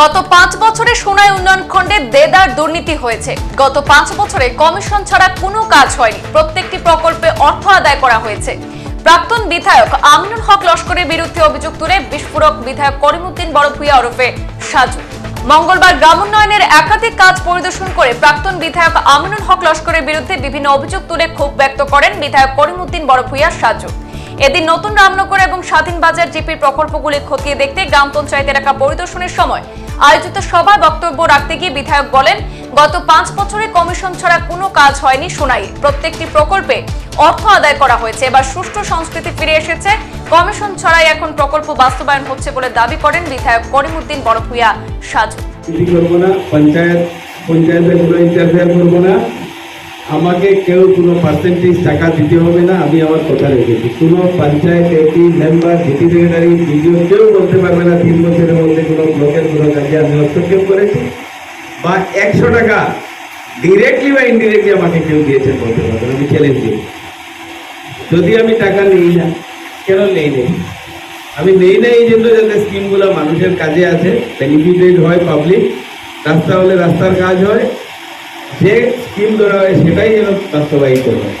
গত পাঁচ বছরে সোনাই উন্নয়ন খণ্ডে দেদার দুর্নীতি হয়েছে। গত পাঁচ বছরে কমিশন ছাড়া কোনো কাজ হয়নি। প্রত্যেকটি প্রকল্পে অর্থ আদায় করা হয়েছে। প্রাক্তন বিধায়ক আমিনুল হক লস্করের বিরুদ্ধে অভিযোগ তুলে বিস্ফোরক বিধায়ক করিমউদ্দিন বড়ভূয়া ওরফে সাজু। মঙ্গলবার গ্রামোন্নয়নের একাধিক কাজ পরিদর্শন করে প্রাক্তন বিধায়ক আমিনুল হক লস্করের বিরুদ্ধে বিভিন্ন অভিযোগ তুলে ক্ষোভ ব্যক্ত করেন বিধায়ক করিমউদ্দিন বড়ভূয়া সাজু। এদিন নতুন রামনগর এবং স্বাধীন বাজার জিপির প্রকল্পগুলি খতিয়ে দেখতে গ্রাম পঞ্চায়েত এলাকা পরিদর্শনের সময় আয়োজিত সভায় বক্তব্য রাখতে গিয়ে বিধায়ক বলেন, গত পাঁচ বছরে কমিশন ছাড়া কোনো কাজ হয়নি শোনাই। প্রত্যেকটি প্রকল্পে অর্থ আদায় করা হয়েছে। এবার সুষ্ঠু সংস্কৃতি ফিরে এসেছে। কমিশন ছাড়াই এখন প্রকল্প বাস্তবায়ন হচ্ছে বলে দাবি করেন বিধায়ক করিমউদ্দিন বড়ভূয়া সাজু। পঞ্চায়েত, পঞ্চায়েতের কোনো ইন্টারফেয়ার করব না। আমাকে কেউ কোনো পার্সেন্টেজ টাকা দিতে হবে না, আমি আমার কথা রেখেছি কোনো panchayat AP member DP secretary BDO কেউ বলতে পারবে না তিন বছরের মধ্যে কোনো ব্লকের কোনো কাজে আমি হস্তক্ষেপ করেছি। বা একশো টাকা ডিরেক্টলি বা ইনডিরেক্টলি আমাকে কেউ দিয়েছে বলতে পারবে আমি চ্যালেঞ্জ দিই। যদি আমি টাকা নেই না, কেন নেই নেই? আমি নেই না এই জন্য যাতে স্কিমগুলো মানুষের কাজে আছে বেনিফিটেড হয় পাবলিক রাস্তা হলে রাস্তার কাজ হয় যে স্কিম ধরা হয়, সেটাই যেন বাস্তবায়িত হয়।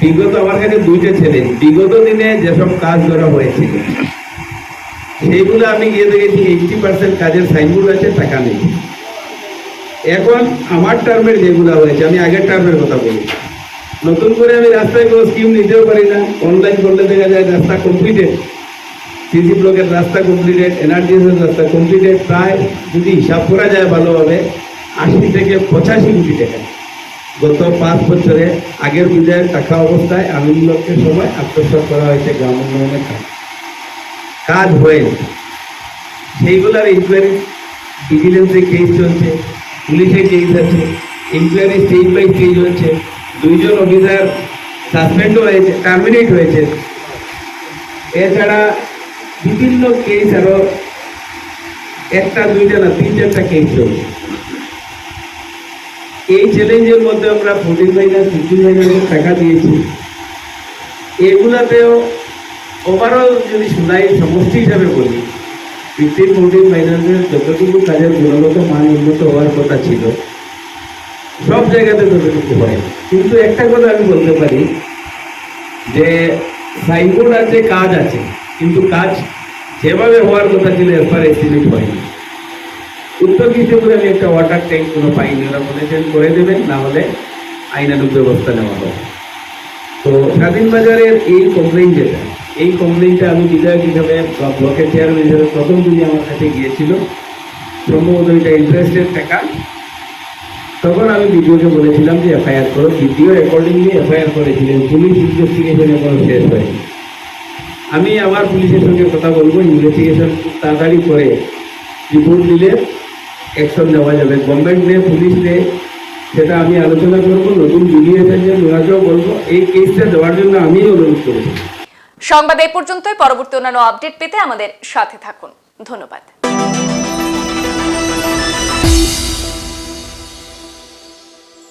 বিগত আমার কাছে দুইটা ছেলে। বিগত দিনে যেসব কাজ ধরা হয়েছিল, সেইগুলো আমি গিয়ে দেখেছি এইটটি পার্সেন্ট কাজের সাইনবোর্ড আছে, টাকা নেই। এখন আমার টার্মের যেগুলো হয়েছে, আমি আগের টার্মের কথা বলি। নতুন করে আমি রাস্তায় কোনো স্কিম নিতেও পারি না। অনলাইন করলে দেখা যায় রাস্তা কমপ্লিটেড সিসি ব্লকের রাস্তা কমপ্লিটেড এনআরজিএসের রাস্তা কমপ্লিটেড প্রায় যদি হিসাব করা যায় ভালোভাবে আশি থেকে পঁচাশি কোটি টাকা। গত পাঁচ বছরে আগের বিজয়ের টাকা অবস্থায় আমিন সময় আত্মসাৎ করা হয়েছে গ্রাম উন্নয়নের কাজ। কাজ হয়েছে সেইগুলোর ইনকোয়ারি ভিজিলেন্সে কেস চলছে, পুলিশে কেস আছে ইনকোয়ারি স্টেজ বাই স্টেজ হচ্ছে, দুইজন অফিসার সাসপেন্ডও হয়েছে টার্মিনেট হয়েছে। এছাড়া বিভিন্ন কেস আরও একটা, দুইটা না তিন চারটা কেস চলছে। এই চ্যালেঞ্জের মধ্যে আমরা ফোর্টিন মাইনাস ফিফটিন মাইনাসের টাকা দিয়েছি। এগুলাতেও ওভারঅল যদি শোনাই সমষ্টি হিসাবে বলি ফিফটিন ফোরটিন মাইনাসের যতটুকু কাজের গুণগত মান উন্নত হওয়ার কথা ছিল, সব জায়গাতে ততটুকু হয়। কিন্তু একটা কথা আমি বলতে পারি, যে সাইনবোর্ড আছে, কাজ আছে, কিন্তু কাজ যেভাবে হওয়ার কথা ছিল এরপর এস্টিমেট হয়নি। উত্তর দিশপুরে আমি একটা ওয়াটার ট্যাঙ্ক কোনো পাইনি ওরা বলেছেন করে দেবেন, না হলে আইনানুক ব্যবস্থা নেওয়া হবে। তো স্বাধীন বাজারের এই কমপ্লেইন যেটা, এই কমপ্লেইনটা আমি বিধায়ক হিসাবে বা ব্লকের চেয়ারম্যান হিসাবে প্রথম দিনই আমার কাছে গিয়েছিল। সম্ভবত এটা ইন্টারেস্টের টাকা তখন আমি বিডিওকে বলেছিলাম যে এফআইআর করো বিডিও অ্যাকর্ডিংলি এফআইআর করেছিলেন, পুলিশ ইনভেস্টিগেশন এখনও শেষ হয়নি। আমি আমার পুলিশের সঙ্গে কথা বলব ইনভেস্টিগেশন তাড়াতাড়ি করে রিপোর্ট দিলে অ্যাকশন নেওয়া যাবে। গভর্নমেন্ট নে পুলিশ নে, সেটা আমি আলোচনা করব, নতুন জুনিয়র এসেছেন, ওনাকেও বলব, এই কেসটা দেওয়ার জন্য আমি অনুরোধ করব সংবাদ এই পর্যন্তই, পরবর্তী অন্যান্য আপডেট পেতে আমাদের সাথে থাকুন। ধন্যবাদ।